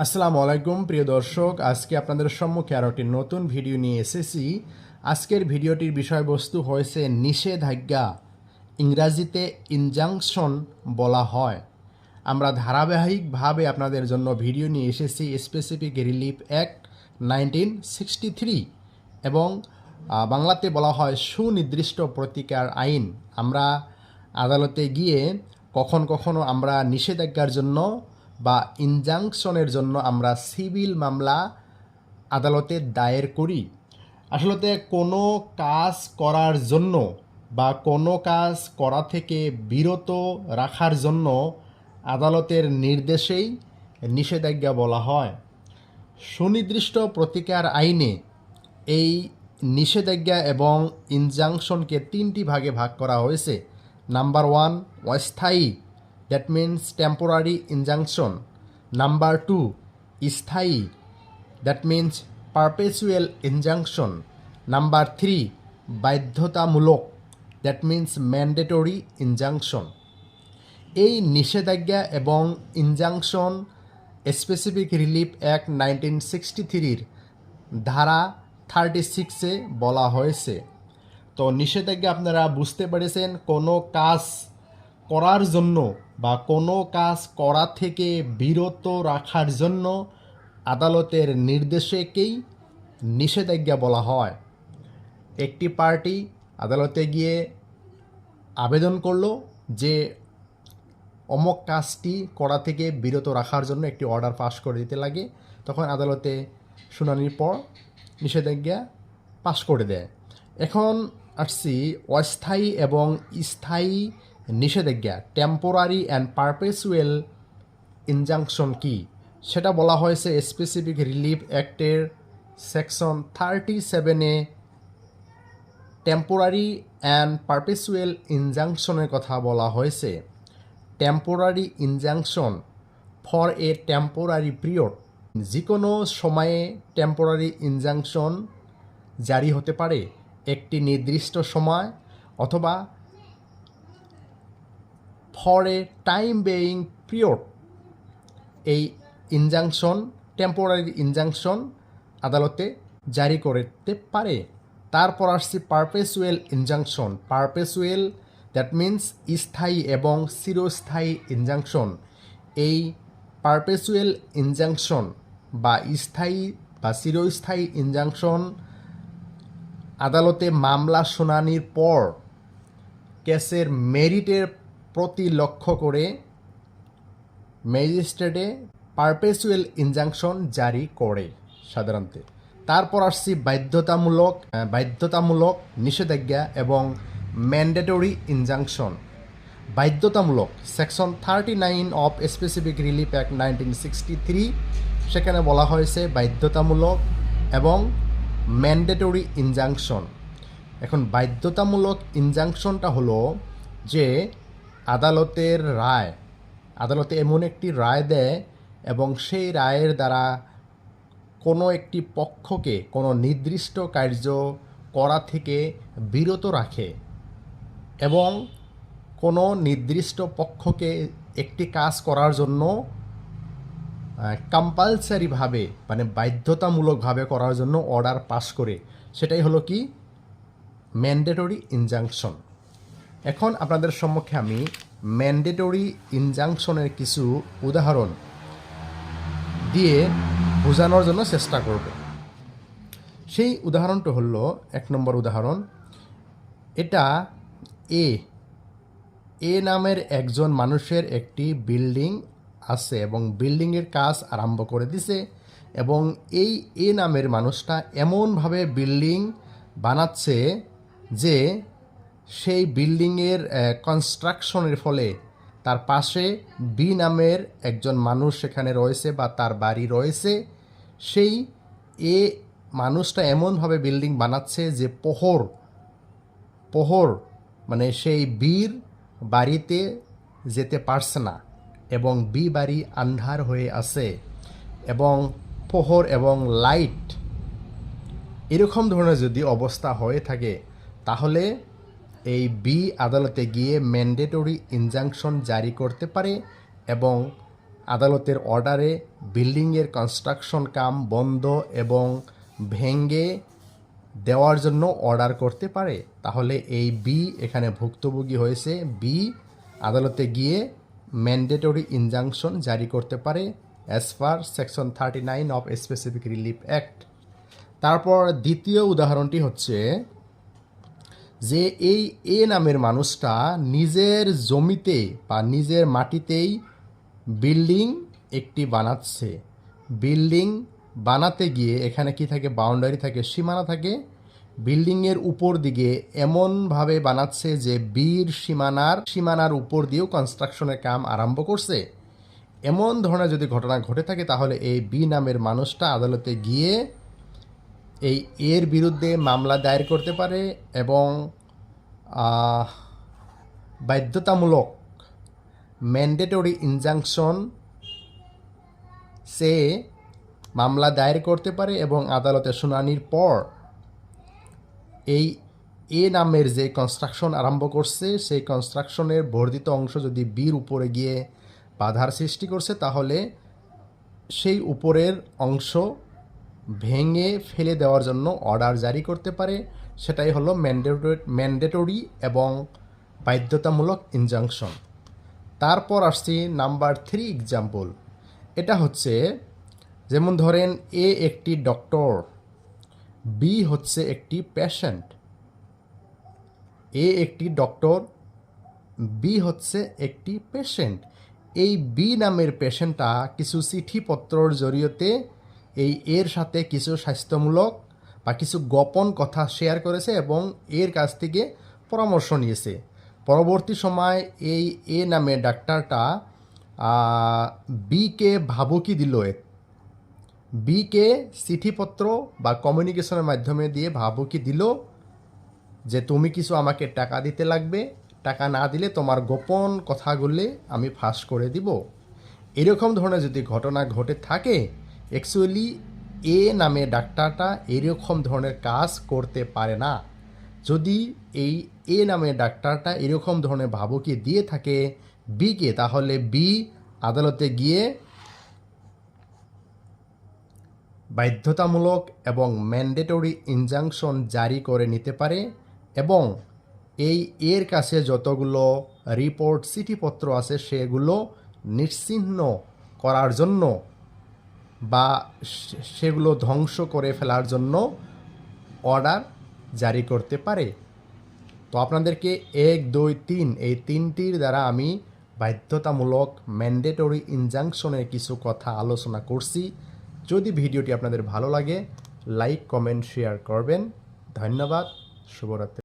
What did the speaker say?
আসসালামু আলাইকুম, প্রিয় দর্শক। আজকে আপনাদের সম্মুখে আরও একটি নতুন ভিডিও নিয়ে এসেছি। আজকের ভিডিওটির বিষয়বস্তু হয়েছে নিষেধাজ্ঞা, ইংরাজিতে ইনজাংশন বলা হয়। আমরা ধারাবাহিকভাবে আপনাদের জন্য ভিডিও নিয়ে এসেছি specific relief act nineteen sixty three এবং বাংলাতে বলা হয় সুনির্দিষ্ট প্রতিকার আইন। আমরা আদালতে গিয়ে কখন কখনো আমরা নিষেধাজ্ঞার জন্য বা ইনজাংশনের জন্য আমরা সিভিল মামলা আদালতে দায়ের করি। আসলে কোনো কাজ করার জন্য বা কোনো কাজ করা থেকে বিরত রাখার জন্য আদালতের নির্দেশেই নিষেধাজ্ঞা বলা হয়। সুনির্দিষ্ট প্রতিকার আইনে এই নিষেধাজ্ঞা এবং ইনজাংশনকে তিনটি ভাগে ভাগ করা হয়েছে। নাম্বার ওয়ান, অস্থায়ী that means temporary injunction number two স্থায়ী that means perpetual injunction number three বাধ্যতামূলক দ্যাট মিন্স ম্যান্ডেটরি ইনজাংশন এই নিষেধাজ্ঞা এবং injunction specific relief act nineteen sixty থ্রির ধারা থার্টি সিক্সে বলা হয়েছে। তো নিষেধাজ্ঞা আপনারা বুঝতে পেরেছেন, কোনো কাজ করার জন্য বা কোনো কাজ করা থেকে বিরত রাখার জন্য আদালতের নির্দেশেকেই নিষেধাজ্ঞা বলা হয়। একটি পার্টি আদালতে গিয়ে আবেদন করল যে অমক কাজটি করা থেকে বিরত রাখার জন্য একটি অর্ডার পাস করে দিতে লাগে। তখন আদালতে শুনানির পর নিষেধাজ্ঞা পাস করে দেয়। এখন আসছি অস্থায়ী এবং স্থায়ী নিষেধাজ্ঞা টেম্পোরারি অ্যান্ড পারপেচুয়াল ইনজাংশন কি? সেটা বলা হয়েছে স্পেসিফিক রিলিফ অ্যাক্টের সেকশন থার্টি সেভেনে টেম্পোরারি অ্যান্ড পারপেচুয়াল ইনজাংশনের কথা বলা হয়েছে। Temporary injunction for a temporary period যে কোনো সময়ে টেম্পোরারি ইনজাংশন জারি হতে পারে। একটি নির্দিষ্ট সময় অথবা for a time being period. এই ইনজাংশন, টেম্পোরারি ইনজাংশন আদালতে জারি করতে পারে। তারপর আসছে perpetual injunction. Perpetual that means স্থায়ী এবং চিরস্থায়ী ইনজাংশন। এই পারপেচুয়াল ইনজাংশন বা স্থায়ী বা চিরস্থায়ী ইনজাংশন আদালতে মামলা শুনানির পর কেসের মেরিটের প্রতি লক্ষ্য করে ম্যাজিস্ট্রেটে পারপেচুয়াল ইনজাংশন জারি করে সাধারণত। তারপর আসছি বাধ্যতামূলক বাধ্যতামূলক নিষেধাজ্ঞা এবং ম্যান্ডেটরি ইনজাংশন বাধ্যতামূলক section thirty nine of specific relief act nineteen sixty three সেখানে বলা হয়েছে বাধ্যতামূলক এবং ম্যান্ডেটরি ইনজাংশন এখন বাধ্যতামূলক ইনজাংশনটা হলো যে আদালতের রায়, আদালতে এমন একটি রায় দেয় এবং সেই রায়ের দ্বারা কোনো একটি পক্ষকে কোনো নির্দিষ্ট কার্য করা থেকে বিরত রাখে এবং কোনো নির্দিষ্ট পক্ষকে একটি কাজ করার জন্য কম্পালসারিভাবে মানে বাধ্যতামূলকভাবে করার জন্য অর্ডার পাস করে। সেটাই হলো কি? ম্যান্ডেটরি ইনজাংশন এখন আপনাদের সম্মুখে আমি ম্যান্ডেটরি ইনজাংশনের কিছু উদাহরণ দিয়ে বোঝানোর জন্য চেষ্টা করব। সেই উদাহরণটা হলো এক নম্বর উদাহরণ। এটা এ এ নামের একজন মানুষের একটি বিল্ডিং আছে এবং বিল্ডিংয়ের কাজ আরম্ভ করে দিছে এবং এই এ নামের মানুষটা এমনভাবে বিল্ডিং বানাচ্ছে যে সেই বিল্ডিংয়ের কনস্ট্রাকশনের ফলে তার পাশে বি নামের একজন মানুষ সেখানে রয়েছে বা তার বাড়ি রয়েছে। সেই এ মানুষটা এমনভাবে বিল্ডিং বানাচ্ছে যে পোহর পোহর মানে সেই বীর বাড়িতে যেতে পারছে না এবং বি বাড়ি আন্ধার হয়ে আছে এবং পোহর এবং লাইট এরকম ধরনের যদি অবস্থা হয়ে থাকে, তাহলে এই বি আদালতে গিয়ে ম্যান্ডেটরি ইনজাংশন জারি করতে পারে এবং আদালতের অর্ডারে বিল্ডিংয়ের কনস্ট্রাকশন কাম বন্ধ এবং ভেঙ্গে দেওয়ার জন্য অর্ডার করতে পারে। তাহলে এই বি এখানে ভুক্তভোগী হয়েছে। বি আদালতে গিয়ে ম্যান্ডেটরি ইনজাংশন জারি করতে পারে as per section thirty nine of specific relief act তারপর দ্বিতীয় উদাহরণটি হচ্ছে যে এই এ নামের মানুষটা নিজের জমিতে বা নিজের মাটিতেই বিল্ডিং একটি বানাচ্ছে। বিল্ডিং বানাতে গিয়ে এখানে কি থাকে? বাউন্ডারি থাকে, সীমানা থাকে। বিল্ডিংয়ের উপর দিকে এমনভাবে বানাচ্ছে যে বীর সীমানার সীমানার উপর দিয়েও কনস্ট্রাকশনের কাম আরম্ভ করছে। এমন ধরনের যদি ঘটনা ঘটে থাকে, তাহলে এই বি নামের মানুষটা আদালতে গিয়ে এই এর বিরুদ্ধে মামলা দায়ের করতে পারে এবং বাধ্যতামূলক ম্যান্ডেটরি ইনজাংশন সে মামলা দায়ের করতে পারে এবং আদালতে শুনানির পর এই এ নামের যে কনস্ট্রাকশন আরম্ভ করছে, সেই কনস্ট্রাকশনের বর্ধিত অংশ যদি বির উপরে গিয়ে বাধার সৃষ্টি করছে, তাহলে সেই উপরের অংশ ভেঙে ফেলে দেওয়ার জন্য অর্ডার জারি করতে পারে। সেটাই হলো ম্যান্ডেটরি ম্যান্ডেটরি এবং বাধ্যতামূলক ইনজাংশন তারপর আসছি নাম্বার থ্রি এক্সাম্পল এটা হচ্ছে, যেমন ধরেন এ একটি ডক্টর বি হচ্ছে একটি পেশেন্ট এ একটি ডক্টর বি হচ্ছে একটি পেশেন্ট এই বি নামের পেশেন্টটা কিছু চিঠিপত্রর জরিয়তে এই এর সাথে কিছু স্বাস্থ্যমূলক বা কিছু গোপন কথা শেয়ার করেছে এবং এর কাছ থেকে পরামর্শ নিয়েছে। পরবর্তী সময় এই এ নামে ডাক্তারটা বিকে ভাবুকি দিল। বিকে চিঠিপত্র বা কমিউনিকেশনের মাধ্যমে দিয়ে ভাবুকি দিল যে, তুমি কিছু আমাকে টাকা দিতে লাগবে। টাকা না দিলে তোমার গোপন কথাগুলি আমি ফাঁস করে দিব। এরকম ধরনের যদি ঘটনা ঘটে থাকে অ্যাকচুয়ালি এ নামে ডাক্তারটা এরকম ধরনের কাজ করতে পারে না। যদি এই এ নামে ডাক্তারটা এরকম ধরনের ভাবুকি দিয়ে থাকে বিকে তাহলে বি আদালতে গিয়ে বাধ্যতামূলক এবং ম্যান্ডেটরি ইনজাংশন জারি করে নিতে পারে এবং এই এর কাছে যতগুলো রিপোর্ট চিঠিপত্র আছে, সেগুলো নিশ্চিহ্ন করার জন্য বা সেগুলো ধ্বংস করে ফেলার জন্য অর্ডার জারি করতে পারে। তো আপনাদেরকে এক, দুই, তিন, এই তিনটির দ্বারা আমি বাধ্যতামূলক ম্যান্ডেটরি ইনজাংশনের কিছু কথা আলোচনা করছি। যদি ভিডিওটি আপনাদের ভালো লাগে লাইক কমেন্ট শেয়ার করবেন। ধন্যবাদ, শুভরাত্রি।